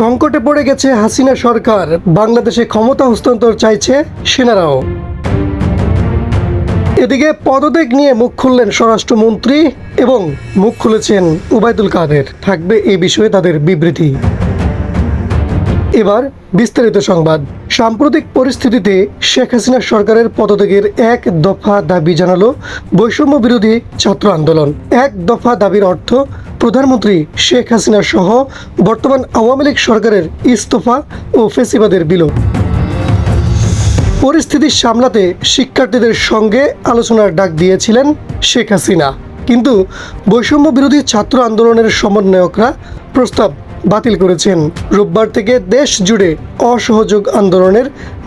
সংকটে পড়ে গেছে হাসিনা সরকার। বাংলাদেশে ক্ষমতা হস্তান্তর চাইছে সেনারাও। এদিকে পদত্যাগ নিয়ে মুখ খুললেন স্বরাষ্ট্রমন্ত্রী এবং মুখ খুলেছেন উবায়দুল কাদের। থাকবে এই বিষয়ে তাদের বিবৃতি। এবার বিস্তারিত সংবাদ। সাম্প্রতিক পরিস্থিতিতে শেখ হাসিনা সরকারের পদত্যাগের এক দফা দাবি জানালো বৈষম্য বিরোধী ছাত্র আন্দোলন। এক দফা দাবির অর্থ প্রধানমন্ত্রী শেখ হাসিনা সহ বর্তমান আওয়ামী লীগ সরকারের ইস্তফা ও ফেসিবাদের বিলোপ পরিস্থিতি সামলাতে শিক্ষার্থীদের সঙ্গে আলোচনার ডাক দিয়েছিলেন শেখ হাসিনা। কিন্তু বৈষম্য বিরোধী ছাত্র আন্দোলনের সমন্বয়করা প্রস্তাব বাতিল করেছেন। রোববার থেকে দেশ জুড়ে অসহযোগ আন্দোলনের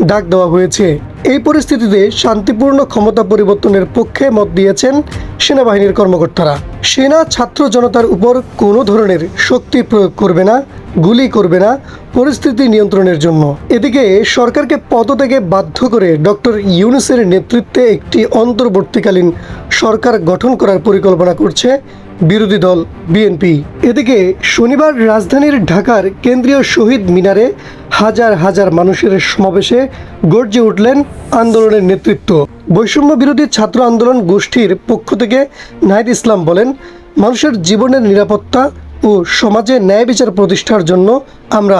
ডাক দেওয়া হয়েছে। এই পরিস্থিতিতে শান্তিপূর্ণ ক্ষমতা পরিবর্তনের পক্ষে মত দিয়েছেন সেনাবাহিনীর কর্মকর্তারা, সেনা ছাত্র জনতার উপর কোনো ধরনের শক্তি প্রয়োগ করবে না, গুলি করবে না পরিস্থিতি নিয়ন্ত্রণের জন্য। এদিকে সরকারকে পদত্যাগে বাধ্য করে ডক্টর ইউনুসের নেতৃত্বে একটি অন্তর্বর্তীকালীন সরকার গঠন করার পরিকল্পনা করছে বিরোধী দল, বিএনপি। এদিকে শনিবার রাজধানীর ঢাকার কেন্দ্রীয় শহীদ মিনারে হাজার হাজার মানুষের সমাবেশে গর্জে উঠলেন আন্দোলনের নেতৃত্ব। বৈষম্য বিরোধী ছাত্র আন্দোলন গোষ্ঠীর পক্ষ থেকে নাহিদ ইসলাম বলেন, মানুষের জীবনের নিরাপত্তা ও সমাজে ন্যায় বিচার প্রতিষ্ঠার জন্য আমরা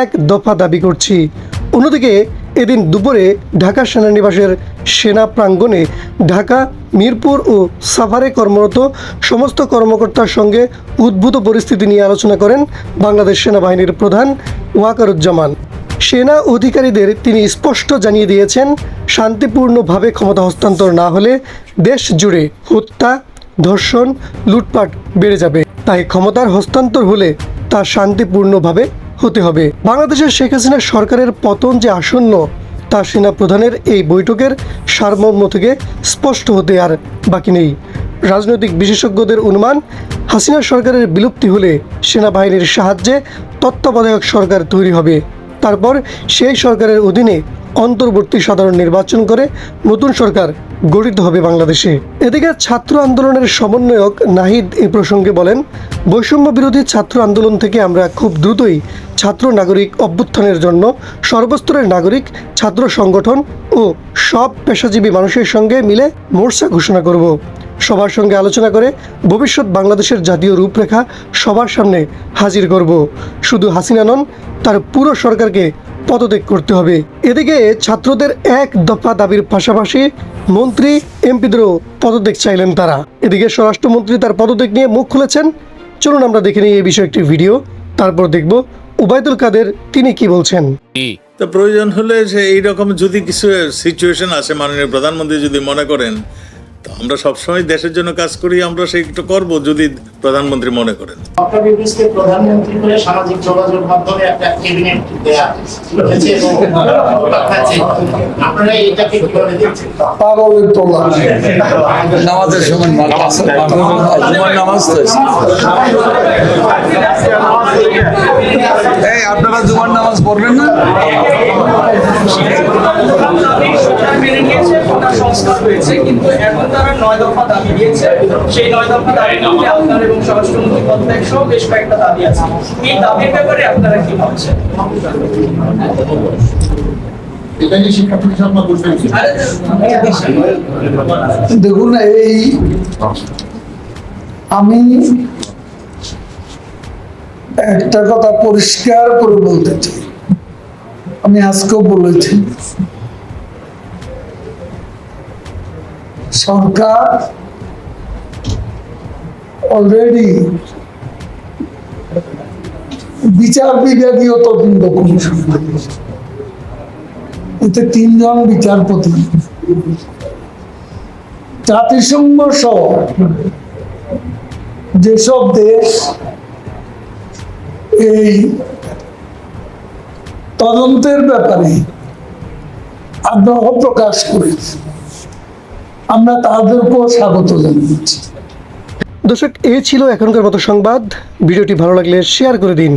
এক দফা দাবি করছি। অন্যদিকে এদিন দুপুরে ঢাকা সেনানিবাসের সেনা প্রাঙ্গণে ঢাকা, মিরপুর ও সাভারে কর্মরত সমস্ত কর্মকর্তার সঙ্গে উদ্ভূত পরিস্থিতি নিয়ে আলোচনা করেন বাংলাদেশ সেনাবাহিনীর প্রধান ওয়াকারুজ্জামান। সেনা অধিকারীদের তিনি স্পষ্ট জানিয়ে দিয়েছেন, শান্তিপূর্ণভাবে ক্ষমতা হস্তান্তর না হলে দেশ জুড়ে হত্যা, ধর্ষণ, লুটপাট বেড়ে যাবে। তাই ক্ষমতার হস্তান্তর হলে তা শান্তিপূর্ণভাবে হতে হবে। বাংলাদেশের শেখ হাসিনা সরকারের পতন যে আসন্ন, তা সেনা প্রধানের এই বৈঠকের সারমর্ম থেকে স্পষ্ট হতে আর বাকি নেই। রাজনৈতিক বিশেষজ্ঞদের অনুমান, হাসিনা সরকারের বিলুপ্তি হলে সেনাবাহিনীর সাহায্যে তত্ত্বাবধায়ক সরকার তৈরি হবে। তারপর সেই সরকারের অধীনে অন্তর্বর্তী সাধারণ নির্বাচন করে নতুন সরকার গঠিত হবে বাংলাদেশে। এদিকে ছাত্র আন্দোলনের সমন্বয়ক নাহিদ এ প্রসঙ্গে বলেন বৈষম্য বিরোধী ছাত্র আন্দোলন থেকে আমরা খুব দ্রুতই ছাত্র নাগরিক অভ্যুত্থানের জন্য সর্বস্তরের নাগরিক, ছাত্র সংগঠন ও সব পেশাজীবী মানুষের সঙ্গে মিলে মোর্চা ঘোষণা করব। সবার সঙ্গে আলোচনা করে ভবিষ্যৎ বাংলাদেশের জাতীয় রূপরেখা সবার সামনে হাজির করব। শুধু হাসিনা নন, তার পুরো সরকারকে পদত্যাগ করতে হবে। এদিকে ছাত্রদের এক দফা দাবির পাশাপাশি মন্ত্রী, এমপিদেরও পদত্যাগ চাইলেন তারা। এদিকে স্বরাষ্ট্রমন্ত্রী তার পদত্যাগ নিয়ে মুখ খুলেছেন। চলুন আমরা দেখে নিই এই বিষয়ে একটি ভিডিও। তারপর দেখব উবায়দুল কাদের তিনি কি বলছেন? তো প্রয়োজন হলে যে এইরকম যদি কিছু সিচুয়েশন আছে মাননীয় প্রধানমন্ত্রী যদি মনে করেন তো আমরা সবসময় দেশের জন্য কাজ করি আমরা সেইটা করব যদি প্রধানমন্ত্রী মনে করেন। প্রধানমন্ত্রী করে সামাজিক যোগাযোগ মাধ্যমে একটা ক্যাবিনেট দেয়া হয়েছে এবং পাঠাচ্ছে। আপনারা এটাকে কীভাবে দেখছেন পাগলের তোলা। নামাজের সময় নামাজ। জুমার নামাজ তো এই আপনারা জুমার নামাজ পড়বেন না সরকার মেনে নিয়েছে কোটা সংস্কার হয়েছে কিন্তু এখন তারা নয় দফা দাবি দিয়েছে। সেই নয় দফা দাবি মধ্যে আপনার এবং স্বরাষ্ট্রমন্ত্রী পদত্যাগ সহ বেশ কয়েকটা দাবি আছে। এই দাবির ব্যাপারে আপনারা কি ভাবছেন? দেখুন এই আমি একটা কথা পরিষ্কার করে বলতে চাই। আমি আজকেও বলেছি সরকার অলরেডি বিচার বিভাগীয় তদন্ত কমিশন। এতে তিনজন বিচারপতি জাতিসংঘ সহ যেসব দেশ এই তদন্তের ব্যাপারে আগ্রহ প্রকাশ করেছে আমরা তাদেরকেও স্বাগত জানিয়েছি দর্শক, এ ছিল এখনকার মতো সংবাদ। ভিডিওটি ভালো লাগলে শেয়ার করে দিন।